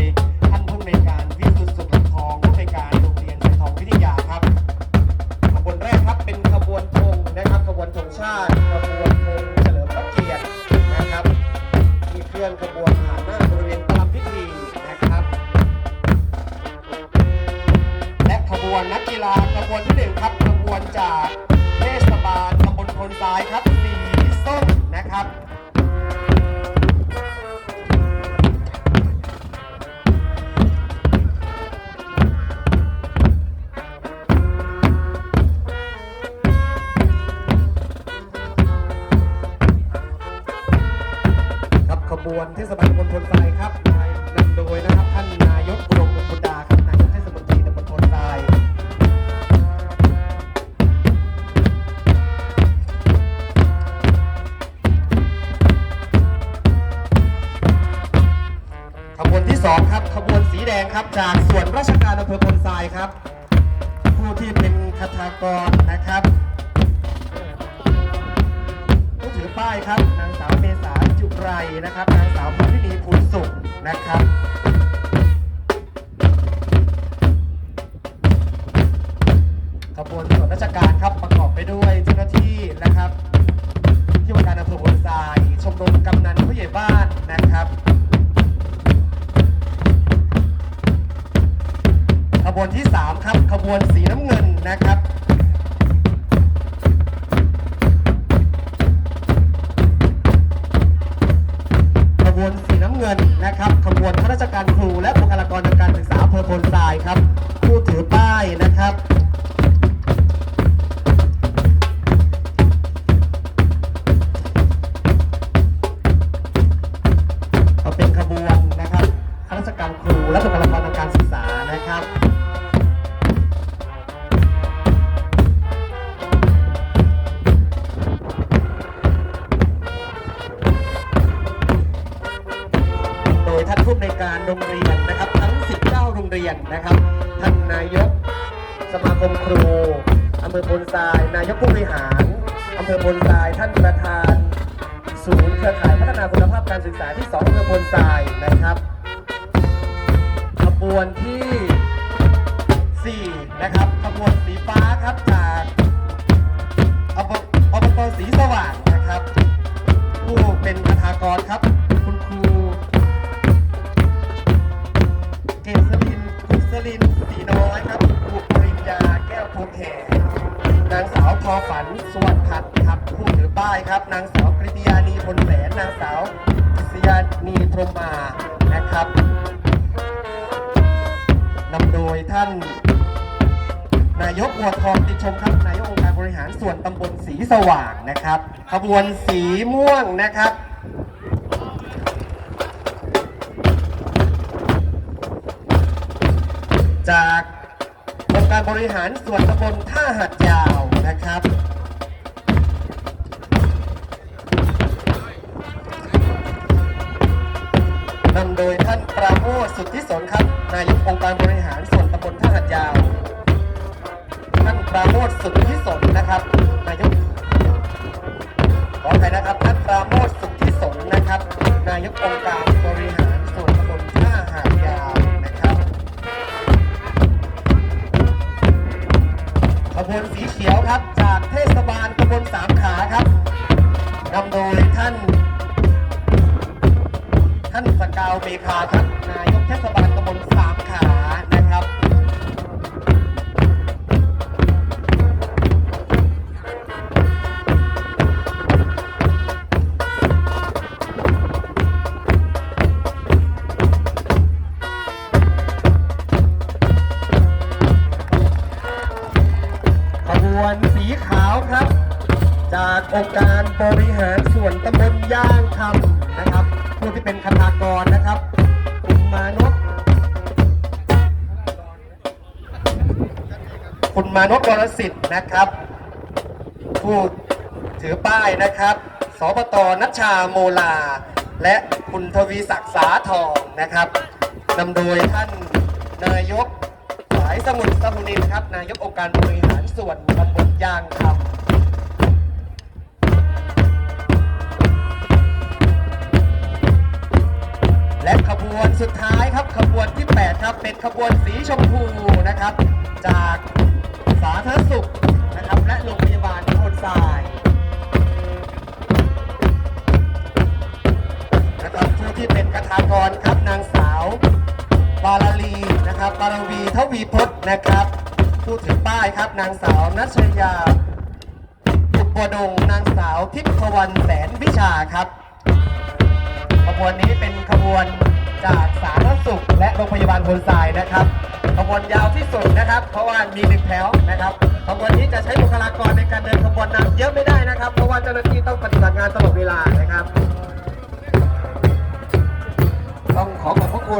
ย วนเทศบาลตำบลพลทรายครับนำโดยนะครับท่านนายกอุดมบุญดาครับนายกเทศมนตรีตำบลพลทรายขบวนที่ 2 ครับขบวนสีแดงครับจากส่วนราชการอำเภอพลทรายครับ ผู้ที่เป็นคาถากรนะครับผู้ถือป้ายครับนางสาวเมษา จุไรนะครับนางสาวพุทธินีภูลสุขนะครับ ครับ ผู้ถือป้ายนะครับก็เป็นขบวนนะครับข้าราชการครูและบุคลากรทางการศึกษานะครับ มครูอำเภอพลทราย นายกผู้บริหารอำเภอพลทราย ท่านประธาน ศูนย์เครือข่ายพัฒนาคุณภาพการศึกษาที่ 2อำเภอพลทรายนะครับขบวนที่ 4 นะครับขบวนสีฟ้าครับจากอบอบตสีสว่างนะครับ ผู้เป็นคาถากรครับาวทอฝัสวนพัฒน์ครับผู้ถือป้ายครับ นางสาวกริตยานีพลแหวนนางสาวกิษยานีพรมมานะครับนำโดยท่าน นายกบัวทองติชมครับนายกองค์การบริหารส่วนตำบลสีสว่างนะครับขบวนสีม่วงนะครับจากองค์การบริหารส่วนตำบลท่าหัดยาว นะครับนำโดยท่านปราโมทสุทธิสนครับ นายกองค์การบริหารส่วนตำบลท่าหัดยาว ท่านปราโมทสุทธิสนนะครับ นายก ขออภัยนะครับ ท่านปราโมทสุทธิสนนะครับ นายกองค์การบริหารานสกาวเมคาครับนายกเทศบาลตำบลสามขานะครับ ขบวนสีขาวครับ จากองค์การบริหารส่วนตำบลย่างคำนะครับ ผู้ที่เป็นคณากรนะครับคุณมานพคุณมานพวรสิทธิ์นะครับ ผู้ถือป้ายนะครับ สปตนัชชาโมลา และคุณทวีศักดิ์สาทองนะครับนำโดยท่านนายกสายสมุทรสมุนินครับ นายกองค์การบริหารส่วนตำบลย่างคำ สุดท้ายครับขบวนที่ 8 ครับ เป็นขบวนสีชมพูนะครับ จากสาธารณสุขนะครับ และโรงพยาบาลโพนทรายนะครับผู้ที่เป็นกระทากรครับนางสาวบาลาลีนะครับบาลวีทวีพจน์นะครับ ผู้ถือป้ายครับนางสาวนัชยาอุปดงนางสาวทิพวรรณแสนวิชาครับขบวนนี้เป็นขบวน จากสาธารณสุขและโรงพยาบาลพนทรายนะครับขบวนยาวที่สุดนะครับ เพราะว่ามีหนึ่งแถวนะครับขบวนนี้จะใช้บุคลากรในการเดินขบวนนำเยอะไม่ได้นะครับ เพราะว่าเจ้าหน้าที่ต้องปฏิบัติงานตลอดเวลานะครับ ต้องขอขอบพระคุณ